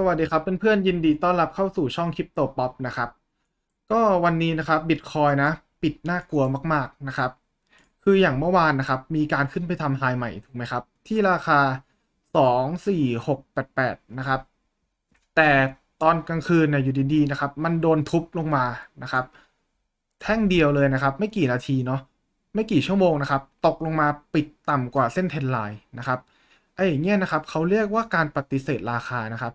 สวัสดีครับเพื่อนๆยินดีต้อนรับเข้าสู่ช่องคริปโตป๊อปนะครับ ก็วันนี้นะครับบิตคอยนะปิดน่ากลัวมากๆนะครับ คืออย่างเมื่อวานนะครับมีการขึ้นไปทำไฮใหม่ถูกไหมครับ ที่ราคา 2 4 6 8 8 นะครับ แต่ตอนกลางคืนเนี่ยอยู่ดีๆนะครับ มันโดนทุบลงมานะครับ แท่งเดียวเลยนะครับ ไม่กี่นาทีเนาะไม่กี่ชั่วโมงนะครับ ตกลงมาปิดต่ำกว่าเส้นเทรนไลน์นะครับไอ้อย่างเงี้ยนะครับเขาเรียกว่าการปฏิเสธราคานะครับ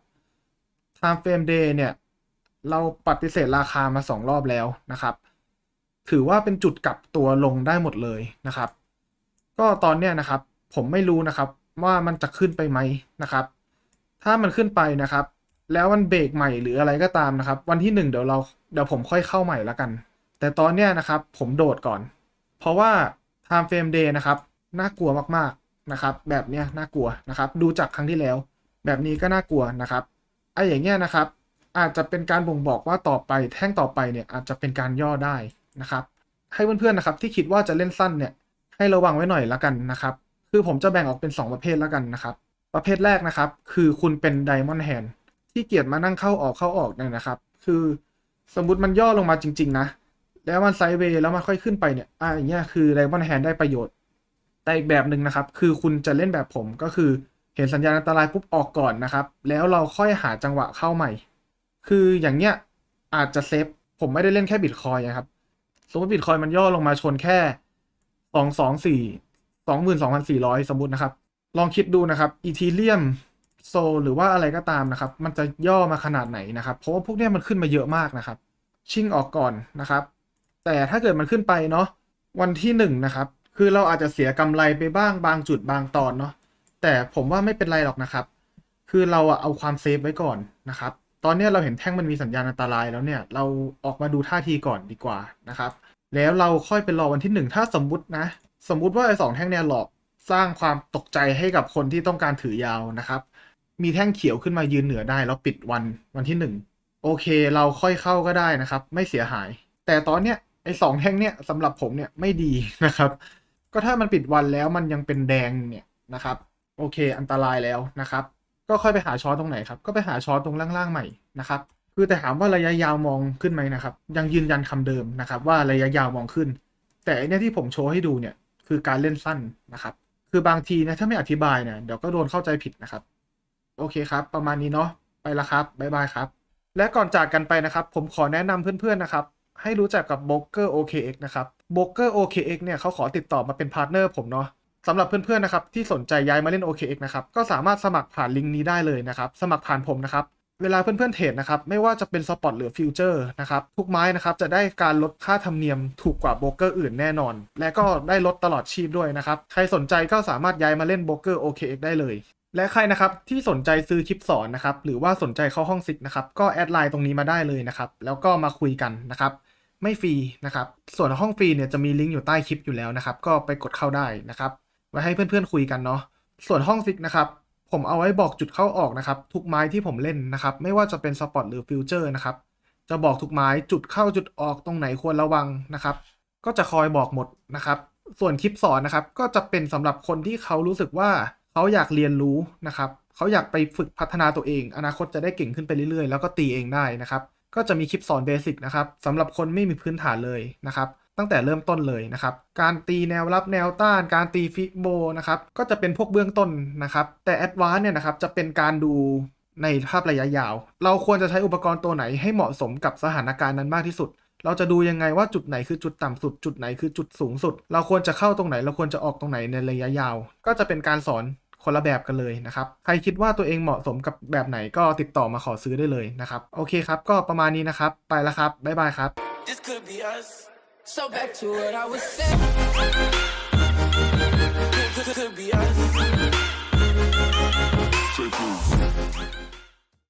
time frame day เนี่ย เราปฏิเสธราคามาสองรอบแล้วนะครับ ถือว่าเป็นจุดกลับตัวลงได้หมดเลยนะครับ ก็ตอนเนี้ยนะครับ ผมไม่รู้นะครับว่ามันจะขึ้นไปไหมนะครับ ถ้ามันขึ้นไปนะครับ แล้วมันเบรกใหม่หรืออะไรก็ตามนะครับ วันที่หนึ่งเดี๋ยวเราเดี๋ยวผมค่อยเข้าใหม่ละกัน แต่ตอนเนี้ยนะครับ ผมโดดก่อน เพราะว่า time frame day นะครับน่ากลัวมากๆนะครับ แบบเนี้ยน่ากลัวนะครับ ดูจากครั้งที่แล้ว แบบนี้ก็น่ากลัวนะครับ ไอ้อย่างเงี้ยนะครับ อาจจะเป็นการบ่งบอกว่าต่อไปแท่งต่อไปเนี่ยอาจจะเป็นการย่อได้นะครับ ให้เพื่อนๆนะครับที่คิดว่าจะเล่นสั้นเนี่ยให้ระวังไว้หน่อยละกันนะครับ คือผมจะแบ่งออกเป็น 2 ประเภทละกันนะครับ ประเภทแรกนะครับ คือคุณเป็นไดมอนด์แฮนที่เกียจมานั่งเข้าออกเข้าออกเนี่ยนะครับ คือสมมติมันย่อลงมาจริง ๆ นะ แล้วมันไซด์เวย์แล้วมันค่อยขึ้นไปเนี่ยอ่าอย่างเงี้ยคือไดมอนด์แฮนได้ประโยชน์ แต่อีกแบบหนึ่งนะครับ คือคุณจะเล่นแบบผมก็คือ เห็นสัญญาณอันตรายปุ๊บออกก่อนนะครับ แล้วเราค่อยหาจังหวะเข้าใหม่ คืออย่างเงี้ยอาจจะเซฟ ผมไม่ได้เล่นแค่บิตคอยนะครับ สมมติบิตคอยมันย่อลงมาชนแค่สองสองสี่สองหมื่นสองพันสี่ร้อยสมมตินะครับ ลองคิดดูนะครับอีทีเรียมโซหรือว่าอะไรก็ตามนะครับ มันจะย่อมาขนาดไหนนะครับ เพราะว่าพวกนี้มันขึ้นมาเยอะมากนะครับ ชิ่งออกก่อนนะครับ แต่ถ้าเกิดมันขึ้นไปเนาะวันที่หนึ่งนะครับ คือเราอาจจะเสียกำไรไปบ้างบางจุดบางตอนเนาะ แต่ผมว่าไม่เป็นไรหรอกนะครับ คือเราเอาความเซฟไว้ก่อนนะครับ ตอนนี้เราเห็นแท่งมันมีสัญญาณอันตรายแล้วเนี่ย เราออกมาดูท่าทีก่อนดีกว่านะครับ แล้วเราค่อยไปรอวันที่หนึ่งถ้าสมมุตินะ สมมุติว่าไอ้สองแท่งเนี่ยหลอกสร้างความตกใจให้กับคนที่ต้องการถือยาวนะครับ มีแท่งเขียวขึ้นมายืนเหนือได้ แล้วปิดวันวันที่หนึ่งโอเค เราค่อยเข้าก็ได้นะครับ ไม่เสียหาย แต่ตอนเนี้ยไอ้สองแท่งเนี่ยสำหรับผมเนี่ยไม่ดีนะครับ ก็ถ้ามันปิดวันแล้วมันยังเป็นแดงเนี่ยนะครับ โอเค อันตรายแล้วนะครับ ก็ค่อยไปหาช้อนตรงไหนครับ ก็ไปหาช้อนตรงล่างๆใหม่นะครับ คือแต่ถามว่าระยะยาวมองขึ้นไหมนะครับ ยังยืนยันคำเดิมนะครับ ว่าระยะยาวมองขึ้น แต่อันเนี้ยที่ผมโชว์ให้ดูเนี่ยคือการเล่นสั้นนะครับ คือบางทีนะถ้าไม่อธิบายเนี่ยเดี๋ยวก็โดนเข้าใจผิดนะครับ โอเคครับ ประมาณนี้เนาะ ไปละครับ บ๊ายบายครับ และก่อนจากกันไปนะครับ ผมขอแนะนำเพื่อนๆนะครับ ให้รู้จักกับ b o k e r OKX นะครับ b o k e r OKX เนี่ยเขาขอติดต่อมาเป็นพาร์ทเนอร์ผมเนาะ สำหรับเพื่อนๆนะครับที่สนใจย้ายมาเล่น OKX นะครับก็สามารถสมัครผ่านลิงก์นี้ได้เลยนะครับสมัครผ่านผมนะครับเวลาเพื่อนๆเทรดนะครับไม่ว่าจะเป็นสปอตหรือฟิวเจอร์นะครับทุกไม้นะครับจะได้การลดค่าธรรมเนียมถูกกว่าโบรกเกอร์อื่นแน่นอน และก็ได้ลดตลอดชีพด้วยนะครับใครสนใจก็สามารถย้ายมาเล่นโบรกเกอร์ OKX ได้เลย และใครนะครับที่สนใจซื้อคลิปสอนนะครับหรือว่าสนใจเข้าห้องซิกนะครับก็แอดไลน์ตรงนี้มาได้เลยนะครับแล้วก็มาคุยกันนะครับไม่ฟรีนะครับส่วนห้องฟรีเนี่ยจะมีลิงก์อยู่ใต้คลิปอยู่แล้วนะครับก็ไปกดเข้าได้นะครับ ไว้ให้เพื่อนๆคุยกันเนาะส่วนห้องซิกนะครับผมเอาไว้บอกจุดเข้าออกนะครับ ทุกไม้ที่ผมเล่นนะครับ ไม่ว่าจะเป็นสปอตหรือฟิวเจอร์นะครับจะบอกทุกไม้จุดเข้าจุดออกตรงไหนควรระวังนะครับ ก็จะคอยบอกหมดนะครับ ส่วนคลิปสอนนะครับ ก็จะเป็นสำหรับคนที่เขารู้สึกว่าเขาอยากเรียนรู้นะครับเขาอยากไปฝึกพัฒนาตัวเอง อนาคตจะได้เก่งขึ้นไปเรื่อยๆ แล้วก็ตีเองได้นะครับ ก็จะมีคลิปสอนเบสิกนะครับสำหรับคนไม่มีพื้นฐานเลยนะครับ ตั้งแต่เริ่มต้นเลยนะครับ การตีแนวรับแนวต้าน การตีฟิโบนะครับ ก็จะเป็นพวกเบื้องต้นนะครับ แต่แอดวานเนี่ยนะครับจะเป็นการดูในภาพระยะยาว เราควรจะใช้อุปกรณ์ตัวไหนให้เหมาะสมกับสถานการณ์นั้นมากที่สุด เราจะดูยังไงว่าจุดไหนคือจุดต่ำสุด จุดไหนคือจุดสูงสุด เราควรจะเข้าตรงไหน เราควรจะออกตรงไหนในระยะยาว ก็จะเป็นการสอนคนละแบบกันเลยนะครับ ใครคิดว่าตัวเองเหมาะสมกับแบบไหนก็ติดต่อมาขอซื้อได้เลยนะครับ โอเคครับ ก็ประมาณนี้นะครับ ไปแล้วครับ บ๊ายบายครับ So back to what I was saying. Could, be us.